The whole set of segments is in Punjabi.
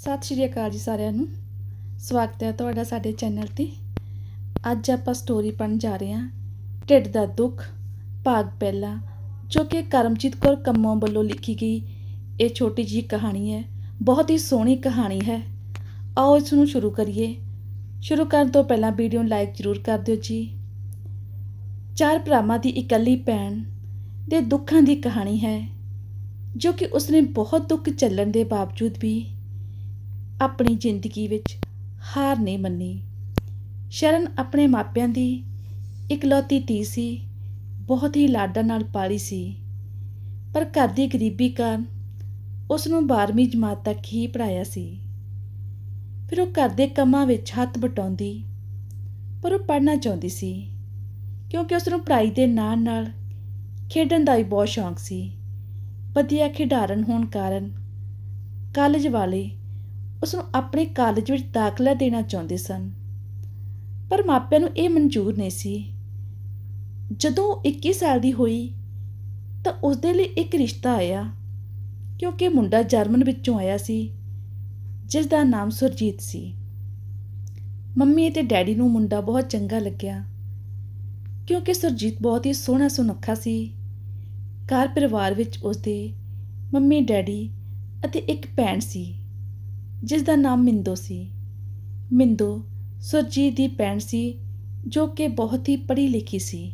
ਸਤਿ ਸ਼੍ਰੀ ਅਕਾਲ ਜੀ ਸਾਰਿਆਂ ਨੂੰ। ਸਵਾਗਤ ਹੈ ਤੁਹਾਡਾ ਸਾਡੇ ਚੈਨਲ ਤੇ। ਅੱਜ ਆਪਾਂ ਸਟੋਰੀ ਪੜ੍ਹਨ ਜਾ ਰਹੇ ਹਾਂ ਢਿੱਡ ਦਾ ਦੁੱਖ, ਭਾਗ ਪਹਿਲਾ, ਜੋ ਕਿ ਕਰਮਜੀਤ ਕੌਰ ਕੰਮੋਂ ਵੱਲੋਂ ਲਿਖੀ ਗਈ ਇਹ ਛੋਟੀ ਜਿਹੀ ਕਹਾਣੀ ਹੈ। ਬਹੁਤ ਹੀ ਸੋਹਣੀ ਕਹਾਣੀ ਹੈ। ਆਓ ਇਸ ਨੂੰ ਸ਼ੁਰੂ ਕਰੀਏ। ਸ਼ੁਰੂ ਕਰਨ ਤੋਂ ਪਹਿਲਾਂ ਵੀਡੀਓ ਨੂੰ ਲਾਈਕ ਜ਼ਰੂਰ ਕਰ ਦਿਓ ਜੀ। ਚਾਰ ਭਰਾਵਾਂ ਦੀ ਇਕੱਲੀ ਭੈਣ ਦੇ ਦੁੱਖਾਂ ਦੀ ਕਹਾਣੀ ਹੈ, ਜੋ ਕਿ ਉਸਨੇ ਬਹੁਤ ਦੁੱਖ ਚੱਲਣ ਦੇ ਬਾਵਜੂਦ ਵੀ ਆਪਣੀ ਜ਼ਿੰਦਗੀ ਵਿੱਚ ਹਾਰ ਨਹੀਂ ਮੰਨੀ। ਸ਼ਰਨ ਆਪਣੇ ਮਾਪਿਆਂ ਦੀ ਇਕਲੌਤੀ ਧੀ ਸੀ, ਬਹੁਤ ਹੀ ਲਾਡਾਂ ਨਾਲ ਪਾਲੀ ਸੀ। ਪਰ ਘਰ ਦੀ ਗਰੀਬੀ ਕਾਰਨ ਉਸ ਨੂੰ 12ਵੀਂ ਜਮਾਤ ਤੱਕ ਹੀ ਪੜਾਇਆ ਸੀ। ਫਿਰ ਉਹ ਘਰ ਦੇ ਕੰਮਾਂ ਵਿੱਚ ਹੱਥ ਬਟਾਉਂਦੀ ਪਰ ਉਹ ਪੜ੍ਹਨਾ ਚਾਹੁੰਦੀ ਸੀ, ਕਿਉਂਕਿ ਉਸ ਨੂੰ ਪੜ੍ਹਾਈ ਦੇ ਨਾਲ ਨਾਲ ਖੇਡਣ ਦਾ ਵੀ ਬਹੁਤ ਸ਼ੌਂਕ ਸੀ। ਵਧੀਆ ਖਿਡਾਰਨ ਹੋਣ ਕਾਰਨ ਕਾਲਜ ਵਾਲੇ ਉਸ ਨੂੰ ਆਪਣੇ ਕਾਲਜ ਵਿੱਚ ਦਾਖਲਾ ਦੇਣਾ ਚਾਹੁੰਦੇ ਸਨ। ਪਰ ਮਾਪਿਆਂ ਨੂੰ ਇਹ ਮਨਜ਼ੂਰ ਨਹੀਂ ਸੀ। ਜਦੋਂ ਉਹ 21 ਸਾਲ ਦੀ ਹੋਈ, ਤਾਂ ਉਸ ਦੇ ਲਈ ਇੱਕ ਰਿਸ਼ਤਾ ਆਇਆ, ਕਿਉਂਕਿ ਮੁੰਡਾ ਜਰਮਨ ਵਿੱਚੋਂ ਆਇਆ ਸੀ ਜਿਸ ਦਾ ਨਾਮ ਸੁਰਜੀਤ ਸੀ। ਮੰਮੀ ਅਤੇ ਡੈਡੀ ਨੂੰ ਮੁੰਡਾ ਬਹੁਤ ਚੰਗਾ ਲੱਗਿਆ, ਕਿਉਂਕਿ ਸੁਰਜੀਤ ਬਹੁਤ ਹੀ ਸੋਹਣਾ ਸੁਨੱਖਾ ਸੀ। ਘਰ ਪਰਿਵਾਰ ਵਿੱਚ ਉਸਦੇ ਮੰਮੀ, ਡੈਡੀ ਅਤੇ ਇੱਕ ਭੈਣ ਸੀ। ਜਿਸ ਦਾ ਨਾਮ ਮਿੰਦੋ ਸੀ। ਮਿੰਦੋ ਸੁਰਜੀਤ ਦੀ ਭੈਣ ਸੀ, ਜੋ ਕਿ ਬਹੁਤ ਹੀ ਪੜ੍ਹੀ ਲਿਖੀ ਸੀ।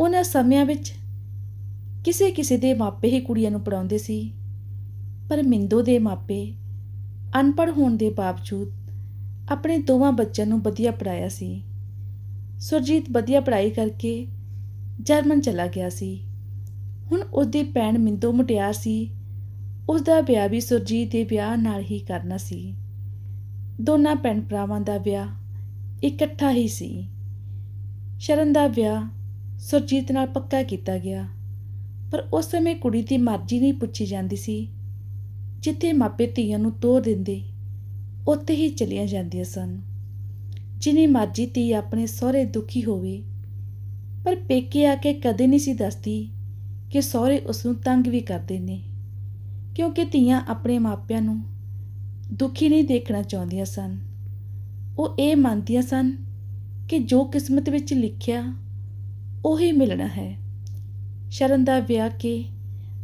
ਉਹਨਾਂ ਸਮਿਆਂ ਵਿੱਚ ਕਿਸੇ ਕਿਸੇ ਦੇ ਮਾਪੇ ਹੀ ਕੁੜੀਆਂ ਨੂੰ ਪੜਾਉਂਦੇ ਸੀ। ਪਰ ਮਿੰਦੋ ਦੇ ਮਾਪੇ ਅਨਪੜ੍ਹ ਹੋਣ ਦੇ ਬਾਵਜੂਦ ਆਪਣੇ ਦੋਵਾਂ ਬੱਚਿਆਂ ਨੂੰ ਵਧੀਆ ਪੜਾਇਆ ਸੀ। ਸੁਰਜੀਤ ਵਧੀਆ ਪੜ੍ਹਾਈ ਕਰਕੇ ਜਰਮਨ ਚਲਾ ਗਿਆ ਸੀ। ਹੁਣ ਉਹਦੀ ਭੈਣ ਮਿੰਦੋ ਮੁਟਿਆਰ ਸੀ। ਉਸ ਦਾ ਵਿਆਹ ਵੀ ਸੁਰਜੀਤ ਦੇ ਵਿਆਹ ਨਾਲ ਹੀ ਕਰਨਾ ਸੀ। ਦੋਨਾਂ ਭੈਣ ਭਰਾਵਾਂ ਦਾ ਵਿਆਹ ਇਕੱਠਾ ਹੀ ਸੀ। ਸ਼ਰਨ ਦਾ ਵਿਆਹ ਸੁਰਜੀਤ ਨਾਲ ਪੱਕਾ ਕੀਤਾ ਗਿਆ, ਪਰ ਉਸ ਸਮੇਂ ਕੁੜੀ ਦੀ ਮਰਜ਼ੀ ਨਹੀਂ ਪੁੱਛੀ ਜਾਂਦੀ ਸੀ। ਜਿੱਥੇ ਮਾਪੇ ਧੀਆਂ ਨੂੰ ਤੋਰ ਦਿੰਦੇ, ਉੱਥੇ ਹੀ ਚਲੀਆਂ ਜਾਂਦੀਆਂ ਸਨ। ਜਿਨੀ ਮਰਜ਼ੀ ਧੀ ਆਪਣੇ ਸਹੁਰੇ ਦੁਖੀ ਹੋਵੇ, ਪਰ ਪੇਕੇ ਆ ਕੇ ਕਦੇ ਨਹੀਂ ਸੀ ਦੱਸਦੀ ਕਿ ਸਹੁਰੇ ਉਸ ਨੂੰ ਤੰਗ ਵੀ ਕਰਦੇ ਨੇ। ਕਿਉਂਕਿ ਧੀਆਂ ਆਪਣੇ ਮਾਪਿਆਂ ਨੂੰ ਦੁਖੀ ਨਹੀਂ ਦੇਖਣਾ ਚਾਹੁੰਦੀਆਂ ਸਨ। ਉਹ ਇਹ ਮੰਨਦੀਆਂ ਸਨ ਕਿ ਜੋ ਕਿਸਮਤ ਵਿੱਚ ਲਿਖਿਆ, ਉਹੀ ਮਿਲਣਾ ਹੈ। ਸ਼ਰਨ ਦਾ ਵਿਆਹ ਕੇ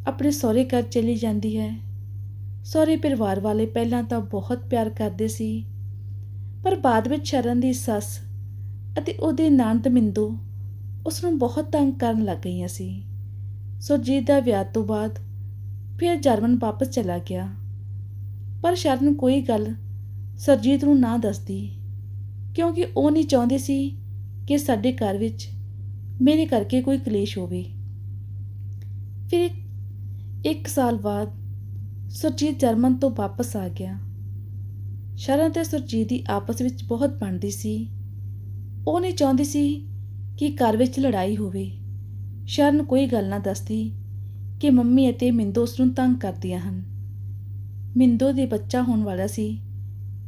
ਆਪਣੇ ਸਹੁਰੇ ਘਰ ਚਲੀ ਜਾਂਦੀ ਹੈ। ਸਹੁਰੇ ਪਰਿਵਾਰ ਵਾਲੇ ਪਹਿਲਾਂ ਤਾਂ ਬਹੁਤ ਪਿਆਰ ਕਰਦੇ ਸੀ, ਪਰ ਬਾਅਦ ਵਿੱਚ ਸ਼ਰਨ ਦੀ ਸੱਸ ਅਤੇ ਉਹਦੇ ਨਣਦ ਮਿੰਦੋ ਉਸ ਨੂੰ ਬਹੁਤ ਤੰਗ ਕਰਨ ਲੱਗ ਗਈਆਂ ਸੀ। ਸੁਰਜੀਤ ਦਾ ਵਿਆਹ ਤੋਂ ਬਾਅਦ ਫਿਰ ਜਰਮਨ ਵਾਪਸ ਚਲਾ ਗਿਆ। ਪਰ ਸ਼ਰਨ ਕੋਈ ਗੱਲ ਸਰਜੀਤ ਨੂੰ ਨਾ ਦੱਸਦੀ, ਕਿਉਂਕਿ ਉਹ ਨਹੀਂ ਚਾਹੁੰਦੀ ਸੀ ਕਿ ਸਾਡੇ ਘਰ ਵਿੱਚ ਮੇਰੇ ਕਰਕੇ ਕੋਈ ਕਲੇਸ਼ ਹੋਵੇ। ਫਿਰ ਇੱਕ ਸਾਲ ਬਾਅਦ ਸੁਰਜੀਤ ਜਰਮਨ ਤੋਂ ਵਾਪਸ ਆ ਗਿਆ। ਸ਼ਰਨ ਤੇ ਸੁਰਜੀਤ ਦੀ ਆਪਸ ਵਿੱਚ ਬਹੁਤ ਬਣਦੀ ਸੀ। ਉਹ ਨਹੀਂ ਚਾਹੁੰਦੀ ਸੀ ਕਿ ਘਰ ਵਿੱਚ ਲੜਾਈ ਹੋਵੇ। ਸ਼ਰਨ ਕੋਈ ਗੱਲ ਨਾ ਦੱਸਦੀ ਕਿ ਮੰਮੀ ਅਤੇ ਮਿੰਦੋ ਉਸ ਨੂੰ ਤੰਗ ਕਰਦੀਆਂ ਹਨ। ਮਿੰਦੋ ਦੇ ਬੱਚਾ ਹੋਣ ਵਾਲਾ ਸੀ।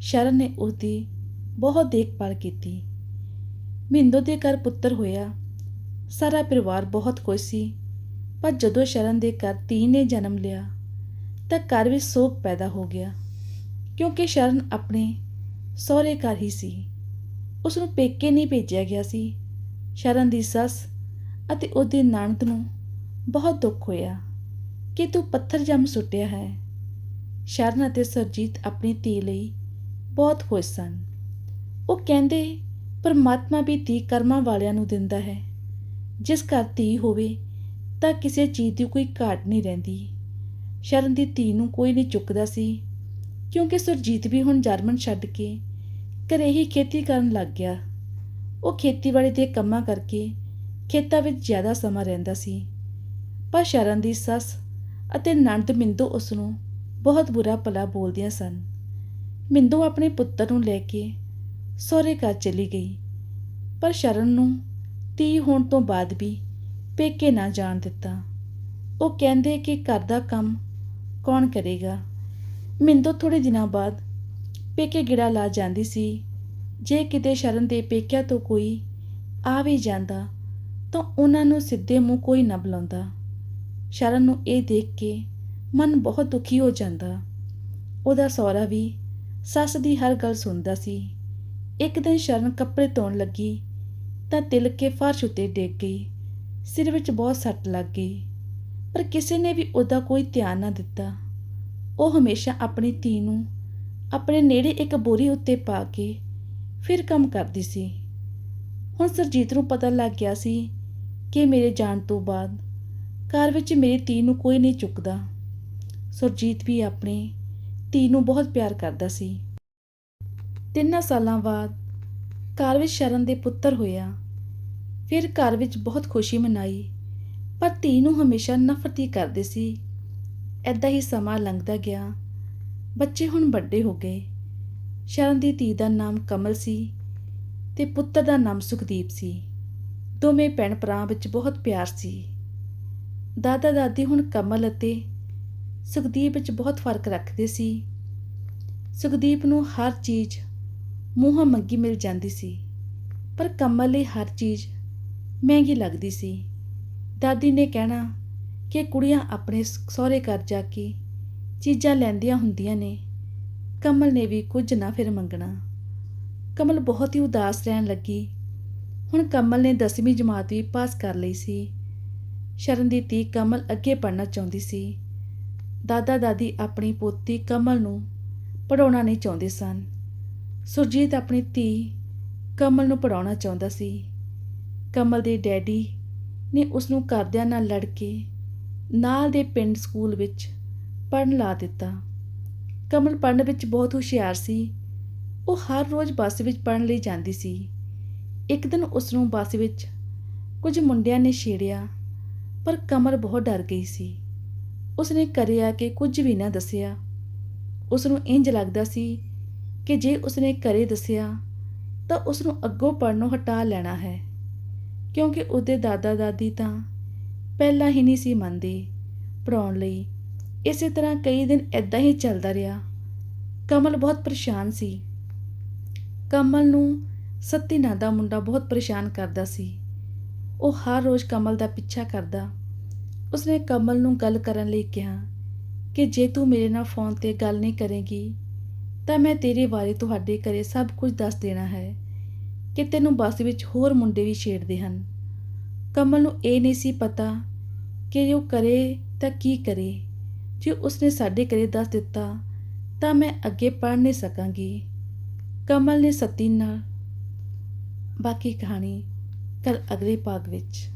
ਸ਼ਰਨ ਨੇ ਉਹਦੀ ਬਹੁਤ ਦੇਖਭਾਲ ਕੀਤੀ। ਮਿੰਦੋ ਦੇ ਘਰ ਪੁੱਤਰ ਹੋਇਆ। ਸਾਰਾ ਪਰਿਵਾਰ ਬਹੁਤ ਖੁਸ਼ ਸੀ। ਪਰ ਜਦੋਂ ਸ਼ਰਨ ਦੇ ਘਰ ਧੀ ਨੇ ਜਨਮ ਲਿਆ, ਤਾਂ ਘਰ ਵਿੱਚ ਸੋਗ ਪੈਦਾ ਹੋ ਗਿਆ। ਕਿਉਂਕਿ ਸ਼ਰਨ ਆਪਣੇ ਸਹੁਰੇ ਘਰ ਹੀ ਸੀ। ਉਸ ਨੂੰ ਪੇਕੇ ਨਹੀਂ ਭੇਜਿਆ ਗਿਆ ਸੀ। ਸ਼ਰਨ ਦੀ ਸੱਸ ਅਤੇ ਉਹਦੀ ਨਣਦ ਨੂੰ ਬਹੁਤ ਦੁੱਖ ਹੋਇਆ ਕਿ ਤੂੰ ਪੱਥਰ ਜੰਮ ਸੁੱਟਿਆ ਹੈ। ਸ਼ਰਨ ਅਤੇ ਸਰਜੀਤ ਆਪਣੀ ਧੀ ਲਈ ਬਹੁਤ ਖੁਸ਼ ਸਨ। ਉਹ ਕਹਿੰਦੇ, ਪਰਮਾਤਮਾ ਵੀ ਧੀ ਕਰਮਾਂ ਵਾਲਿਆਂ ਨੂੰ ਦਿੰਦਾ ਹੈ। ਜਿਸ ਘਰ ਧੀ ਹੋਵੇ ਤਾਂ ਕਿਸੇ ਚੀਜ਼ ਦੀ ਕੋਈ ਘਾਟ ਨਹੀਂ ਰਹਿੰਦੀ। ਸ਼ਰਨ ਦੀ ਧੀ ਨੂੰ ਕੋਈ ਨਹੀਂ ਚੁੱਕਦਾ ਸੀ, ਕਿਉਂਕਿ ਸੁਰਜੀਤ ਵੀ ਹੁਣ ਜਰਮਨ ਛੱਡ ਕੇ ਘਰੇ ਹੀ ਖੇਤੀ ਕਰਨ ਲੱਗ ਗਿਆ। ਉਹ ਖੇਤੀਬਾੜੀ ਦੇ ਕੰਮਾਂ ਕਰਕੇ ਖੇਤਾਂ ਵਿੱਚ ਜ਼ਿਆਦਾ ਸਮਾਂ ਰਹਿੰਦਾ ਸੀ। ਪਰ ਸ਼ਰਨ ਦੀ ਸੱਸ ਅਤੇ ਨਣਦ ਮਿੰਦੋ ਉਸ ਨੂੰ ਬਹੁਤ ਬੁਰਾ ਭਲਾ ਬੋਲਦੀਆਂ ਸਨ। ਮਿੰਦੋ ਆਪਣੇ ਪੁੱਤਰ ਨੂੰ ਲੈ ਕੇ ਸਹੁਰੇ ਘਰ ਚਲੀ ਗਈ, ਪਰ ਸ਼ਰਨ ਨੂੰ ਤੀ ਹੋਣ ਤੋਂ ਬਾਅਦ ਵੀ ਪੇਕੇ ਨਾ ਜਾਣ ਦਿੱਤਾ। ਉਹ ਕਹਿੰਦੇ ਕਿ ਘਰ ਦਾ ਕੰਮ ਕੌਣ ਕਰੇਗਾ? ਮਿੰਦੋ ਥੋੜੇ ਦਿਨਾਂ ਬਾਅਦ ਪੇਕੇ ਗਿੜਾ ਲਾ ਜਾਂਦੀ ਸੀ। ਜੇ ਕਿਤੇ ਸ਼ਰਨ ਦੇ ਪੇਕਿਆਂ ਤੋਂ ਕੋਈ ਆ ਵੀ ਜਾਂਦਾ ਤਾਂ ਉਹਨਾਂ ਨੂੰ ਸਿੱਧੇ ਮੂੰਹ ਕੋਈ ਨਾ ਬੁਲਾਉਂਦਾ। ਸ਼ਰਨ ਨੂੰ ਇਹ ਦੇਖ ਕੇ ਮਨ ਬਹੁਤ ਦੁਖੀ ਹੋ ਜਾਂਦਾ। ਉਹਦਾ ਸਹੁਰਾ ਵੀ ਸੱਸ ਦੀ ਹਰ ਗੱਲ ਸੁਣਦਾ ਸੀ। ਇੱਕ ਦਿਨ ਸ਼ਰਨ ਕੱਪੜੇ ਧੋਣ ਲੱਗੀ ਤਾਂ ਤਿਲਕ ਕੇ ਫਰਸ਼ ਉੱਤੇ ਡਿੱਗ ਗਈ। ਸਿਰ ਵਿੱਚ ਬਹੁਤ ਸੱਟ ਲੱਗ ਗਈ। ਪਰ ਕਿਸੇ ਨੇ ਵੀ ਉਹਦਾ ਕੋਈ ਧਿਆਨ ਨਾ ਦਿੱਤਾ। ਉਹ ਹਮੇਸ਼ਾ ਆਪਣੀ ਧੀ ਨੂੰ ਆਪਣੇ ਨੇੜੇ ਇੱਕ ਬੋਰੀ ਉੱਤੇ ਪਾ ਕੇ ਫਿਰ ਕੰਮ ਕਰਦੀ ਸੀ। ਹੁਣ ਸਰਜੀਤ ਨੂੰ ਪਤਾ ਲੱਗ ਗਿਆ ਸੀ ਕਿ ਮੇਰੇ ਜਾਣ ਤੋਂ ਬਾਅਦ ਘਰ ਵਿੱਚ ਮੇਰੀ ਧੀ ਨੂੰ ਕੋਈ ਨਹੀਂ ਚੁੱਕਦਾ। ਸੁਰਜੀਤ ਵੀ ਆਪਣੀ ਧੀ ਨੂੰ ਬਹੁਤ ਪਿਆਰ ਕਰਦਾ ਸੀ। ਤਿੰਨਾਂ ਸਾਲਾਂ ਬਾਅਦ ਘਰ ਵਿੱਚ ਸ਼ਰਨ ਦੇ ਪੁੱਤਰ ਹੋਇਆ। ਫਿਰ ਘਰ ਵਿੱਚ ਬਹੁਤ ਖੁਸ਼ੀ ਮਨਾਈ, ਪਰ ਧੀ ਨੂੰ ਹਮੇਸ਼ਾ ਨਫ਼ਰਤ ਹੀ ਕਰਦੇ ਸੀ। ਐਦਾਂ ਹੀ ਸਮਾਂ ਲੰਘਦਾ ਗਿਆ। ਬੱਚੇ ਹੁਣ ਵੱਡੇ ਹੋ ਗਏ। ਸ਼ਰਨ ਦੀ ਧੀ ਦਾ ਨਾਮ ਕਮਲ ਸੀ ਤੇ ਪੁੱਤਰ ਦਾ ਨਾਮ ਸੁਖਦੀਪ ਸੀ। ਦੋਵੇਂ ਭੈਣ ਭਰਾ ਵਿੱਚ ਬਹੁਤ ਪਿਆਰ ਸੀ। ਦਾਦਾ ਦਾਦੀ ਹੁਣ ਕਮਲ ਅਤੇ ਸੁਖਦੀਪ ਵਿੱਚ ਬਹੁਤ ਫ਼ਰਕ ਰੱਖਦੇ ਸੀ। ਸੁਖਦੀਪ ਨੂੰ ਹਰ ਚੀਜ਼ ਮੂੰਹੋਂ ਮੰਗੀ ਮਿਲ ਜਾਂਦੀ ਸੀ, ਪਰ ਕਮਲ ਲਈ ਹਰ ਚੀਜ਼ ਮਹਿੰਗੀ ਲੱਗਦੀ ਸੀ। ਦਾਦੀ ਨੇ ਕਹਿਣਾ ਕਿ ਕੁੜੀਆਂ ਆਪਣੇ ਸਹੁਰੇ ਘਰ ਜਾ ਕੇ ਚੀਜ਼ਾਂ ਲੈਂਦੀਆਂ ਹੁੰਦੀਆਂ ਨੇ, ਕਮਲ ਨੇ ਵੀ ਕੁਝ ਨਾ ਫਿਰ ਮੰਗਣਾ। ਕਮਲ ਬਹੁਤ ਹੀ ਉਦਾਸ ਰਹਿਣ ਲੱਗੀ। ਹੁਣ ਕਮਲ ਨੇ 10ਵੀਂ ਜਮਾਤ ਵੀ ਪਾਸ ਕਰ ਲਈ ਸੀ। ਸ਼ਰਨ ਦੀ ਧੀ ਕਮਲ ਅੱਗੇ ਪੜ੍ਹਨਾ ਚਾਹੁੰਦੀ ਸੀ। ਦਾਦਾ ਦਾਦੀ ਆਪਣੀ ਪੋਤੀ ਕਮਲ ਨੂੰ ਪੜਾਉਣਾ ਨਹੀਂ ਚਾਹੁੰਦੇ ਸਨ। ਸੁਰਜੀਤ ਆਪਣੀ ਧੀ ਕਮਲ ਨੂੰ ਪੜਾਉਣਾ ਚਾਹੁੰਦਾ ਸੀ। ਕਮਲ ਦੇ ਡੈਡੀ ਨੇ ਉਸ ਨੂੰ ਘਰਦਿਆਂ ਨਾਲ ਲੜ ਕੇ ਨਾਲ ਦੇ ਪਿੰਡ ਸਕੂਲ ਵਿੱਚ ਪੜਨ ਲਾ ਦਿੱਤਾ। ਕਮਲ ਪੜਨ ਵਿੱਚ ਬਹੁਤ ਹੁਸ਼ਿਆਰ ਸੀ। ਉਹ ਹਰ ਰੋਜ਼ ਬੱਸ ਵਿੱਚ ਪੜਨ ਲਈ ਜਾਂਦੀ ਸੀ। ਇੱਕ ਦਿਨ ਉਸ ਨੂੰ ਬੱਸ ਵਿੱਚ ਕੁਝ ਮੁੰਡਿਆਂ ਨੇ ਛੇੜਿਆ। ਪਰ ਕਮਲ ਬਹੁਤ ਡਰ ਗਈ ਸੀ। ਉਸਨੇ ਘਰੇ ਆ ਕੇ ਕੁਝ ਵੀ ਨਾ ਦੱਸਿਆ। ਉਸ ਨੂੰ ਇੰਜ ਲੱਗਦਾ ਸੀ ਕਿ ਜੇ ਉਸਨੇ ਘਰੇ ਦੱਸਿਆ, ਤਾਂ ਉਸ ਨੂੰ ਅੱਗੋਂ ਪੜਨੋਂ ਹਟਾ ਲੈਣਾ ਹੈ। ਕਿਉਂਕਿ ਉਹਦੇ ਦਾਦਾ ਦਾਦੀ ਤਾਂ ਪਹਿਲਾਂ ਹੀ ਨਹੀਂ ਸੀ ਮੰਨਦੇ। ਪੜਾਉਣ ਲਈ ਇਸੇ ਤਰ੍ਹਾਂ ਕਈ ਦਿਨ ਐਦਾਂ ਹੀ ਚੱਲਦਾ ਰਿਹਾ। ਕਮਲ ਬਹੁਤ ਪਰੇਸ਼ਾਨ ਸੀ। ਕਮਲ ਨੂੰ ਸਤੀਨਾ ਦਾ ਮੁੰਡਾ ਬਹੁਤ ਪਰੇਸ਼ਾਨ ਕਰਦਾ ਸੀ। ਉਹ ਹਰ ਰੋਜ਼ ਕਮਲ ਦਾ ਪਿੱਛਾ ਕਰਦਾ। ਉਸਨੇ ਕਮਲ ਨੂੰ ਗੱਲ ਕਰਨ ਲਈ ਕਿਹਾ ਕਿ ਜੇ ਤੂੰ ਮੇਰੇ ਨਾਲ ਫੋਨ ਤੇ ਗੱਲ ਨਹੀਂ ਕਰੇਗੀ, ਤਾਂ ਮੈਂ ਤੇਰੇ ਬਾਰੇ ਤੁਹਾਡੇ ਘਰੇ ਸਭ ਕੁਝ ਦੱਸ ਦੇਣਾ ਹੈ ਕਿ ਤੈਨੂੰ ਬੱਸ ਵਿੱਚ ਹੋਰ ਮੁੰਡੇ ਵੀ ਛੇੜਦੇ ਹਨ। ਕਮਲ ਨੂੰ ਇਹ ਨਹੀਂ ਸੀ ਪਤਾ ਕਿ ਉਹ ਕਰੇ ਤਾਂ ਕੀ ਕਰੇ। ਜੇ ਉਸਨੇ ਸਾਡੇ ਘਰੇ ਦੱਸ ਦਿੱਤਾ, ਤਾਂ ਮੈਂ ਅੱਗੇ ਪੜ੍ਹ ਨਹੀਂ ਸਕਾਂਗੀ। ਕਮਲ ਨੇ ਸਤੀ ਨਾਲ ਬਾਕੀ ਕਹਾਣੀ ਕੱਲ੍ਹ ਅਗਲੇ ਭਾਗ ਵਿੱਚ।